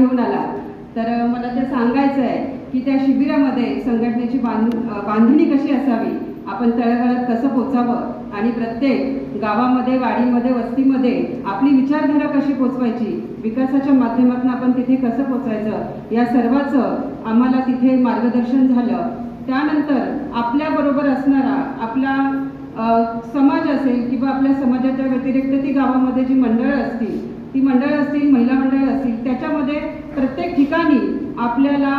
घेऊन आला. तर मला ते सांगायचं आहे की त्या शिबिरामध्ये संघटनेची बांध बांधणी कशी असावी? आपण तळागाळात कसं पोचावं? आणि प्रत्येक गावामध्ये वाडीमध्ये वस्तीमध्ये आपली विचारधारा कशी पोचवायची? विकासाच्या माध्यमातून आपण तिथे कसं पोचायचं? या सर्वाचं आम्हाला तिथे मार्गदर्शन झालं. त्यानंतर आपल्याबरोबर असणारा आपला समाज असेल किंवा आपल्या समाजाच्या व्यतिरिक्त ती गावामध्ये जी मंडळं असतील ती मंडळ असतील महिला मंडळ असतील त्याच्यामध्ये प्रत्येक ठिकाणी आपल्याला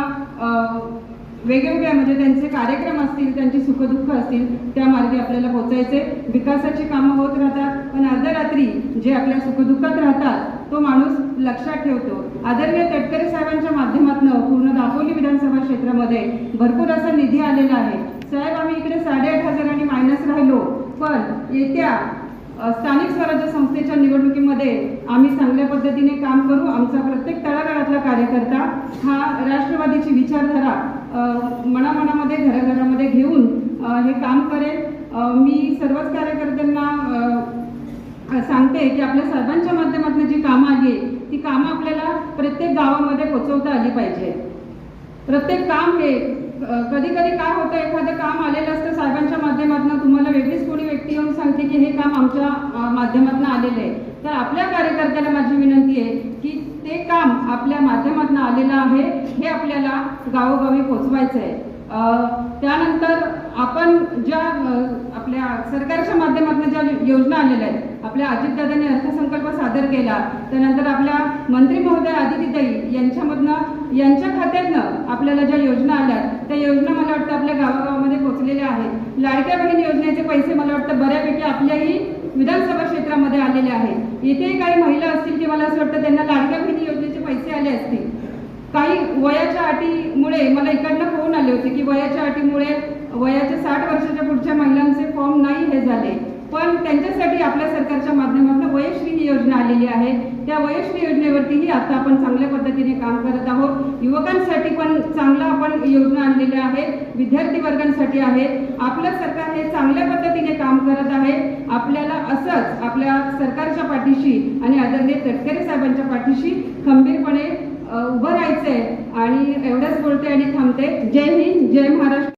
वेगवेगळ्या म्हणजे त्यांचे कार्यक्रम असतील त्यांची सुखदुःख असतील त्या मार्गे आपल्याला पोचायचे विकासाची कामं होत राहतात पण अर्धरात्री जे आपल्या सुखदुःखात राहतात तो माणूस लक्षात ठेवतो. आदरणीय तटकरे साहेबांच्या माध्यमातून पूर्ण दापोली विधानसभा क्षेत्रामध्ये भरपूर असा निधी आलेला आहे. साहेब आम्ही इकडे साडेआठ हजारांनी मायनस राहिलो पण येत्या स्थानिक संस्थेच्या निवडणुकीमध्ये आम्ही चांगल्या पद्धतीने काम करू. आमचा प्रत्येक तळागाळातला कार्यकर्ता हा राष्ट्रवादीची विचारधारा मनामनामध्ये घराघरामध्ये घेऊन हे काम करेल. मी सर्वच कार्यकर्त्यांना सांगते की आपल्या सर्वांच्या माध्यमातून जी कामं आली आहे ती कामं आपल्याला प्रत्येक गावामध्ये पोचवता आली पाहिजे. प्रत्येक काम हे कधी कधी काय होतं एखादं काम आलेलं असतं साहेबांच्या माध्यमातून तुम्हाला वेगळीच कोणी व्यक्ती येऊन सांगते की हे काम आमच्या माध्यमातून आलेलं आहे. तर आपल्या कार्यकर्त्याला माझी विनंती आहे की ते काम आपल्या माध्यमातून आलेलं आहे हे आपल्याला गावोगावी पोचवायचं आहे. त्यानंतर आपण ज्या आपल्या सरकारच्या माध्यमातून ज्या योजना आलेल्या आहेत आपल्या अजितदादांनी अर्थसंकल्प सादर केला त्यानंतर आपल्या मंत्री महोदय आदितीताई यांच्यामधनं यांच्या खात्यातनं आपल्याला ज्या योजना आल्या त्या योजना मला वाटतं आपल्या गाव लाडक्या बहीण योजनेचे पैसे मला वाटतं बऱ्यापैकी आपल्याही विधानसभा क्षेत्रामध्ये आलेले आहेत. इथे काही महिला असतील की मला असं वाटतं त्यांना लाडक्या बहिणी योजनेचे पैसे आले असतील. काही वयाच्या अटीमुळे मला इकडनं फोन आले होते की वयाच्या अटीमुळे वयाच्या साठ वर्षाच्या पुढच्या महिलांचे फॉर्म नाही हे झाले. पण त्यांच्यासाठी आपल्या सरकारच्या माध्यमातून वयश्री योजना आलेली आहे. त्या वयश्री योजनेवरतीही आता आपण चांगल्या पद्धतीने काम करत आहोत. युवकांसाठी पण चांगला आपण योजना आणलेल्या आहेत. विद्यार्थी वर्गांसाठी आहे आपलं सरकार हे चांगल्या पद्धतीने काम करत आहे. आपल्याला असंच आपल्या सरकारच्या पाठीशी आणि आदरणीय तटकरे साहेबांच्या पाठीशी खंबीरपणे उभं राहायचंय. आणि एवढंच बोलते आणि थांबते. जय हिंद जय महाराष्ट्र.